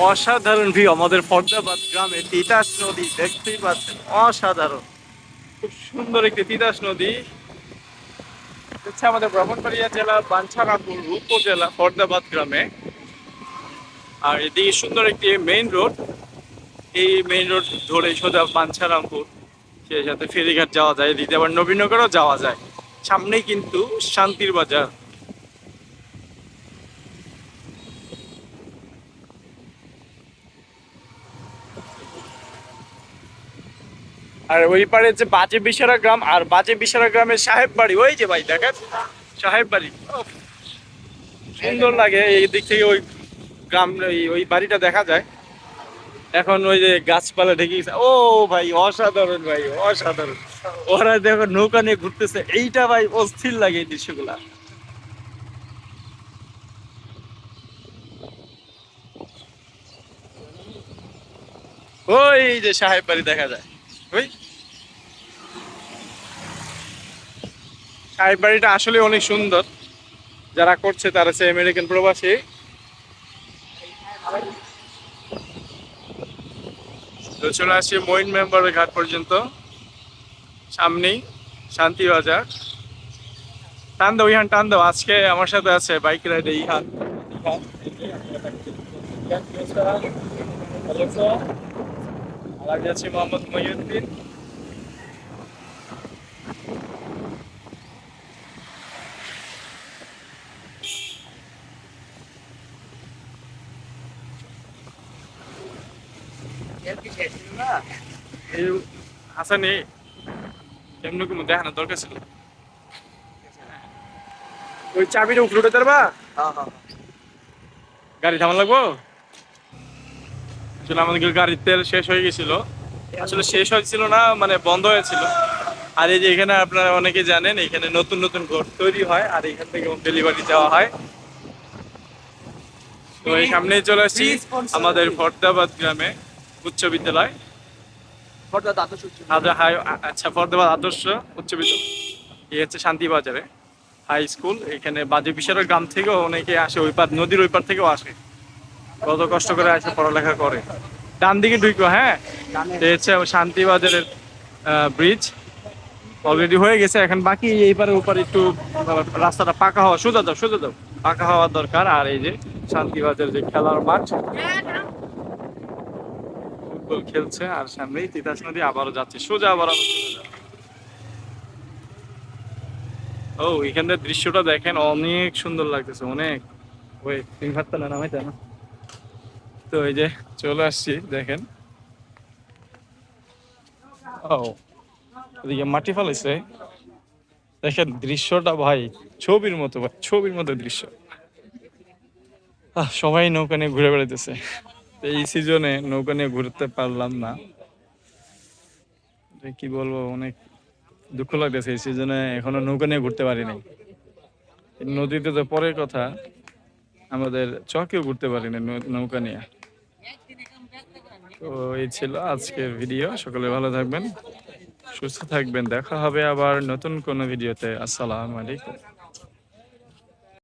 অসাধারণ ভিউ আমাদের ফর্দাবাদ গ্রামে তিতাস নদী, দেখতেই পাচ্ছেন, অসাধারণ। খুব সুন্দর একটি তিতাস নদী। হচ্ছে আমাদের ব্রাহ্মণবাড়িয়া জেলা বাঞ্ছারামপুর উপজেলা, ফর্দাবাদ গ্রামে। আর এদিকে সুন্দর একটি মেইন রোড এই মেইন রোড ধরে সোজা বাঞ্ছারামপুর সেই সাথে ফেরিঘাট যাওয়া যায়, এদিকে আবার নবীনগরও যাওয়া যায়। সামনেই কিন্তু শান্তির বাজার। আর ওই পারে যে বাজে বিশারা গ্রাম, আর বাজে বিশারা গ্রামের সাহেব বাড়ি। ওই যে ভাই, দেখেন, সাহেব বাড়ি। সুন্দর লাগে এই দিক থেকে ওই গ্রাম ওই- বাড়িটা দেখা যায়। এখন ওই যে গাছপালা ঢেকে গেছে। ও ভাই, অসাধারণ ভাই, অসাধারণ। ওরা দেখো নৌকা নিয়ে ঘুরতেছে। এইটা ভাই অস্থির লাগে এই দৃশ্যগুলা। ওই যে সাহেব বাড়ি দেখা যায়। ওই। সাহেব বাড়িটা আসলে অনেক সুন্দর। যারা করছে তারা হচ্ছে আমেরিকান প্রবাসী। তো চলে আসছি মইন মেম্বারের ঘাট পর্যন্ত। সামনেই শান্তি বাজার। টান দাও, ইহান, টান দাও। আজকে আমার সাথে আছে বাইক রাইডে ইহান। আগে আছে মোহাম্মদ মহিউদ্দিন এই হাসানি কেমন কেমন দেখানোর দরকার ছিল? ওই চাবিটা উপরে উঠে পারবা গাড়ি থামান লাগবো? আসলে আমাদের গাড়ির তেল শেষ হয়ে গেছিল। আসলে শেষ হয়েছিল না মানে বন্ধ হয়েছিল। আর এই যে এখানে আপনারা অনেকে জানেন এখানে নতুন নতুন ঘর তৈরি হয় আর এখান থেকে ডেলিভারি দেওয়া হয়। তো এই সামনেই চলে আসছি আমাদের ফরদাবাদ গ্রামে উচ্চ বিদ্যালয়। আচ্ছা ফরদাবাদ আদর্শ উচ্চ বিদ্যালয়। এই হচ্ছে শান্তিবাজারে হাই স্কুল এখানে বাজে বিশারের গ্রাম থেকেও অনেকে আসে ওই পার নদীর ওই পার থেকেও আসে। কত কষ্ট করে আসে পড়ালেখা করে। ডান দিকে ঢুকো হ্যাঁ? হচ্ছে শান্তিবাজারের ব্রিজ অলরেডি হয়ে গেছে, এখন বাকি এই পারে ওপারে একটু রাস্তাটা পাকা হওয়া, সোজা দাও সোজা দাও। পাকা হওয়ার দরকার, আর এই যে শান্তিবাজার যে খেলার মাঠ। ফুটবল খেলছে, আর সামনেই তিতাস নদী, আবারও যাচ্ছে, সোজা আবার ও এখানের দৃশ্যটা দেখেন, অনেক সুন্দর লাগতেছে, অনেক। ওই, তিন ভাত তালা নামাইতে না? তো এই যে চলে আসছি, দেখেন। ও ওদিকে মাটি ফেলেছে দেখেন দৃশ্যটা ভাই, ছবির মতো, ভাই, ছবির মতো দৃশ্য। সবাই নৌকা নিয়ে ঘুরে বেড়াইতেছে। এই সিজনে নৌকা নিয়ে ঘুরতে পারলাম না। কি বলব, অনেক দুঃখ লাগতেছে। এই সিজনে এখনও নৌকা নিয়ে ঘুরতে পারি নাই এই নদীতে তো পরের কথা, আমাদের চকেও ঘুরতে পারিনি নৌকা নিয়ে। তো এই ছিল আজকের ভিডিও সকলে ভালো থাকবেন, সুস্থ থাকবেন। দেখা হবে আবার নতুন কোনো ভিডিওতে আসসালামু আলাইকুম।